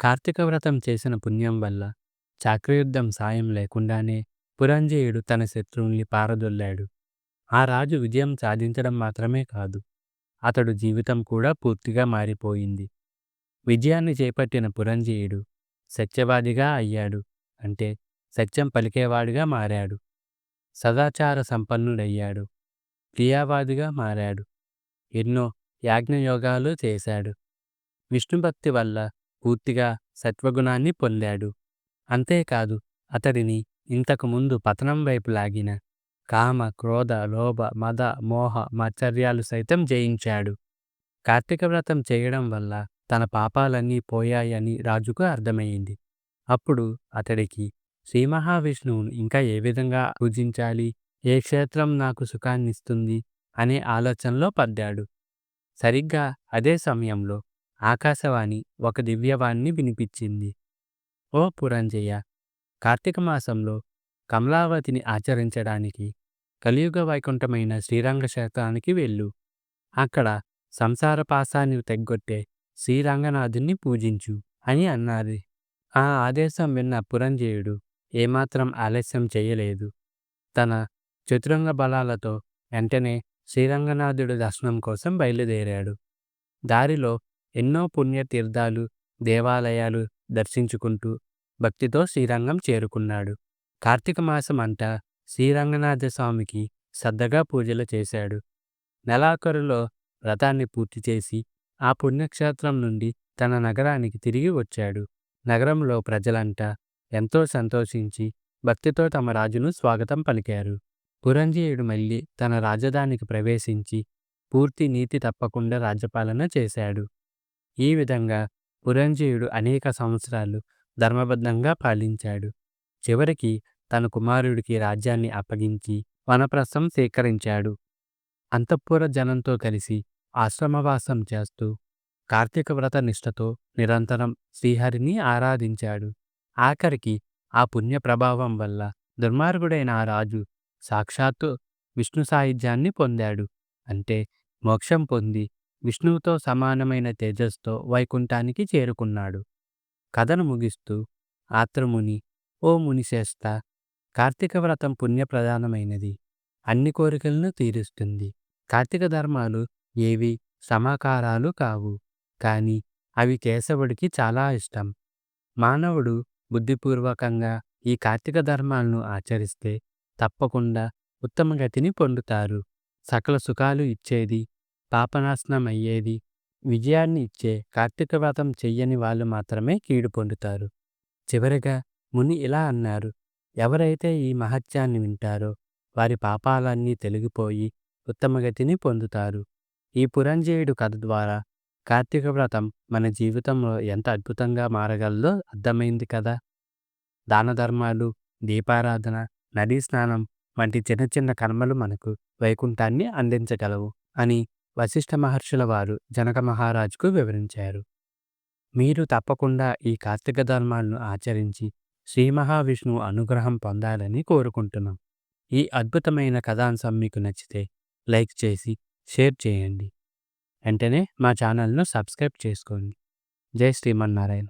కార్తీక వ్రతం చేసిన పుణ్యం వల్ల చక్రయుద్ధం సాయం లేకుండానే పురంజయుడు తన శత్రువుల్ని పారదొల్లాడు. ఆ రాజు విజయం సాధించడం మాత్రమే కాదు అతడు జీవితం కూడా పూర్తిగా మారిపోయింది. విజయాన్ని చేపట్టిన పురంజయుడు సత్యవాదిగా అయ్యాడు అంటే సత్యం పలికేవాడిగా మారాడు. సదాచార సంపన్నుడయ్యాడు క్రియావాదిగా మారాడు ఎన్నో యాజ్ఞయోగాలు చేశాడు. విష్ణుభక్తి వల్ల పూర్తిగా సత్వగుణాన్ని పొందాడు. అంతేకాదు అతడిని ఇంతకుముందు పతనం వైపు లాగిన కామ క్రోధ లోభ మద మోహ మాచర్యాలు సైతం జయించాడు. కార్తీక వ్రతం చేయడం వల్ల తన పాపాలన్నీ పోయాయని రాజుకు అర్థమయ్యింది. అప్పుడు అతడికి శ్రీ మహావిష్ణువును ఇంకా ఏ విధంగా పూజించాలి ఏ క్షేత్రం నాకు సుఖాన్నిస్తుంది అనే ఆలోచనలో పడ్డాడు. సరిగ్గా అదే సమయంలో ఆకాశవాణి ఒక దివ్యవాణ్ణి వినిపించింది. ఓ పురంజయ్య! కార్తీక మాసంలో కమలావతిని ఆచరించడానికి కలియుగ వైకుంఠమైన శ్రీరంగ క్షేత్రానికి వెళ్ళు. అక్కడ సంసార పాసాన్ని తెగ్గొట్టే శ్రీరంగనాథుని పూజించు అని అన్నది. ఆ ఆదేశం విన్న పురంజయుడు ఏమాత్రం ఆలస్యం చేయలేదు. తన చతురంగ బలాలతో వెంటనే శ్రీరంగనాథుడి దర్శనం కోసం బయలుదేరాడు. దారిలో ఎన్నో పుణ్యతీర్థాలు దేవాలయాలు దర్శించుకుంటూ భక్తితో శ్రీరంగం చేరుకున్నాడు. కార్తీక మాసం అంతా శ్రీరంగనాథ స్వామికి శ్రద్ధగా పూజలు చేశాడు. నెలాఖరులో వ్రతాన్ని పూర్తి చేసి ఆ పుణ్యక్షేత్రం నుండి తన నగరానికి తిరిగి వచ్చాడు. నగరంలో ప్రజలంతా ఎంతో సంతోషించి భక్తితో తమ రాజును స్వాగతం పలికారు. పురంజీయుడు మళ్ళీ తన రాజధానికి ప్రవేశించి పూర్తి నీతి తప్పకుండా రాజ్యపాలన చేశాడు. ఈ విధంగా పురంజయుడు అనేక సంవత్సరాలు ధర్మబద్ధంగా పాలించాడు. చివరికి తన కుమారుడికి రాజ్యాన్ని అప్పగించి వనప్రస్థం స్వీకరించాడు అంతఃపుర జనంతో కలిసి ఆశ్రమవాసం చేస్తూ కార్తీక వ్రత నిష్ఠతో నిరంతరం శ్రీహరిని ఆరాధించాడు. ఆఖరికి ఆ పుణ్య ప్రభావం వల్ల దుర్మార్గుడైన ఆ రాజు సాక్షాత్తు విష్ణు సాయుధ్యాన్ని పొందాడు. అంటే మోక్షం పొంది విష్ణువుతో సమానమైన తేజస్తో వైకుంఠానికి చేరుకున్నాడు. కథను ముగిస్తూ ఆత్రముని ఓ మునిశ్రేష్ట కార్తీక వ్రతం పుణ్యప్రధానమైనది అన్ని కోరికలను తీరుస్తుంది. కార్తీక ధర్మాలు ఏవి? సమాకారాలు కావు. కానీ అవి కేశవుడికి చాలా ఇష్టం. మానవుడు బుద్ధిపూర్వకంగా ఈ కార్తీక ధర్మాలను ఆచరిస్తే తప్పకుండా ఉత్తమ గతిని పొందుతారు. సకల సుఖాలు ఇచ్చేది పాపనాశనం అయ్యేది విజయాన్ని ఇచ్చే కార్తీక వ్రతం చెయ్యని వాళ్ళు మాత్రమే కీడు పొందుతారు. చివరిగా ముని ఇలా అన్నారు ఎవరైతే ఈ మహత్యాన్ని వింటారో వారి పాపాలన్నీ తొలగిపోయి ఉత్తమగతిని పొందుతారు. ఈ పురంజయుడు కథ ద్వారా కార్తీక వ్రతం మన జీవితంలో ఎంత అద్భుతంగా మారగలదో అర్థమైంది కదా. దాన ధర్మాలు దీపారాధన నదీ స్నానం వంటి చిన్న చిన్న కర్మలు మనకు వైకుంఠాన్ని అందించగలవు అని వశిష్ఠ మహర్షుల వారు జనక మహారాజుకు వివరించారు. మీరు తప్పకుండా ఈ కార్తీక ధర్మాలను ఆచరించి శ్రీ మహావిష్ణువు అనుగ్రహం పొందాలని కోరుకుంటున్నాం. ఈ అద్భుతమైన కథాంశం మీకు నచ్చితే లైక్ చేసి షేర్ చేయండి. వెంటనే మా ఛానల్ను సబ్స్క్రైబ్ చేసుకోండి. జై శ్రీమన్నారాయణ.